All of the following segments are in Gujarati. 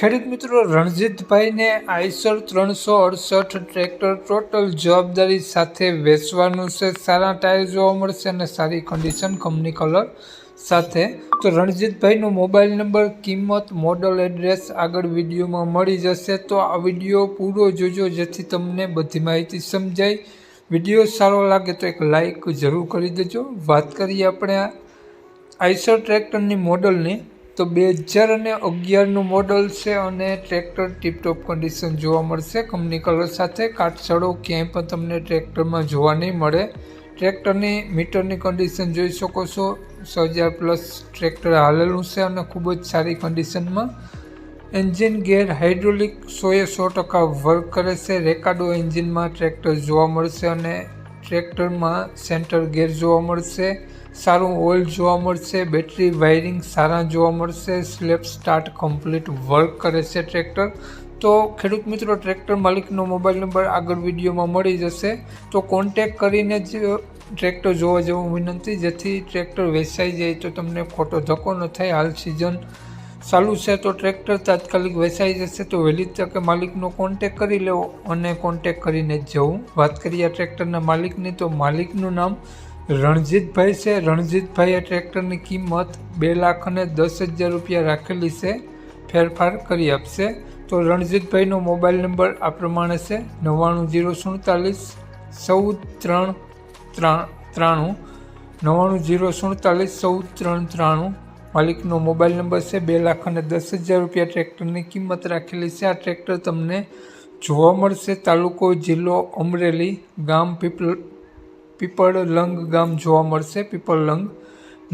ખેડૂત મિત્રો, રણજીતભાઈને આઈસર ત્રણસો અડસઠ ટ્રેક્ટર ટોટલ જવાબદારી સાથે વેચવાનું છે. સારા ટાયર જોવા મળશે અને સારી કન્ડિશન કંપની કલર સાથે. તો રણજીતભાઈનો મોબાઈલ નંબર કિંમત મોડલ એડ્રેસ આગળ વિડીયોમાં મળી જશે. તો આ વીડિયો પૂરો જોજો, જેથી તમને બધી માહિતી સમજાય. વીડિયો સારો લાગે તો એક લાઈક જરૂર કરી દેજો. વાત કરીએ આપણે આઈસર ટ્રેક્ટરની મોડલની તો બે હજાર અને અગિયારનું મોડલ છે અને ટ્રેક્ટર ટીપટોપ કન્ડિશન જોવા મળશે. કંપની કલર સાથે કાટછડો ક્યાંય પણ તમને ટ્રેક્ટરમાં જોવા નહીં મળે. ટ્રેક્ટરની, મીટરની કન્ડિશન જોઈ શકો છો. છ હજાર પ્લસ ટ્રેક્ટર હાલેલું છે અને ખૂબ જ સારી કન્ડિશનમાં એન્જિન ગેર હાઇડ્રોલિક સોએ સો ટકા વર્ક કરે છે. રેકાડો એન્જિનમાં ટ્રેક્ટર જોવા મળશે અને ટ્રેક્ટરમાં સેન્ટર ગેર જોવા મળશે. સારું ઓઇલ જોવા મળશે, બેટરી વાયરિંગ સારા જોવા મળશે સ્લેપ સ્ટાર્ટ કમ્પ્લીટ વર્ક કરે છે ટ્રેક્ટર. તો ખેડૂત મિત્રો, ટ્રેક્ટર માલિકનો મોબાઈલ નંબર આગળ વિડીયોમાં મળી જશે. તો કોન્ટેક કરીને જ ટ્રેક્ટર જોવા જવું વિનંતી. જેથી ટ્રેક્ટર વેચાઈ જાય તો તમને ખોટો ધક્કો ન થાય. હાલ સિઝન ચાલુ છે તો ટ્રેક્ટર તાત્કાલિક વેચાઈ જશે. તો વહેલી તકે માલિકનો કોન્ટેક કરી લેવો અને કોન્ટેક કરીને જ જવું. વાત કરીએ ટ્રેક્ટરના માલિકની, તો માલિકનું નામ રણજીતભાઈ છે. રણજીતભાઈએ ટ્રેક્ટરની કિંમત બે લાખ અને દસ હજાર રૂપિયા રાખેલી છે. ફેરફાર કરી આપશે. તો રણજીતભાઈનો મોબાઈલ નંબર આ પ્રમાણે છે. નવ્વાણું જીરો સુડતાલીસ ચૌદ ત્રણ ત્રણ નવ્વાણું જીરો સુડતાલીસ ચૌદ ત્રણ ત્રાણું. માલિકનો મોબાઈલ નંબર છે બે લાખ અને દસ હજાર રૂપિયા. ટ્રેક્ટરની કિંમત રાખેલી છે. આ ટ્રેક્ટર તમને જોવા મળશે. તાલુકો જિલ્લો અમરેલી ગામ પીપલ પીપળલંગ ગામ જોવા મળશે. પીપળલંગ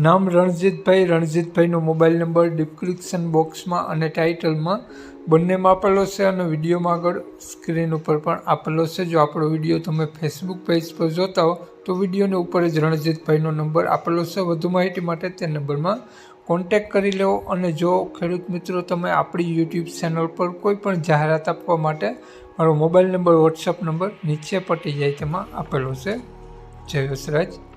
નામ રણજીતભાઈ. રણજીતભાઈનો મોબાઈલ નંબર ડિસ્ક્રિપ્શન બોક્સમાં અને ટાઇટલમાં બંનેમાં આપેલો છે અને વિડીયોમાં આગળ સ્ક્રીન ઉપર પણ આપેલો છે. જો આપણો વીડિયો તમે ફેસબુક પેજ પર જોતા હો, તો વિડીયોની ઉપર જ રણજીતભાઈનો નંબર આપેલો છે. વધુ માહિતી માટે તે નંબરમાં કોન્ટેક કરી લો અને જો ખેડૂત મિત્રો તમે આપણી યુટ્યુબ ચેનલ પર કોઈ પણ જાહેરાત આપવા માટે મારો મોબાઈલ નંબર વોટ્સઅપ નંબર નીચે પટી જાય તેમાં આપેલો છે. જય વસરાજ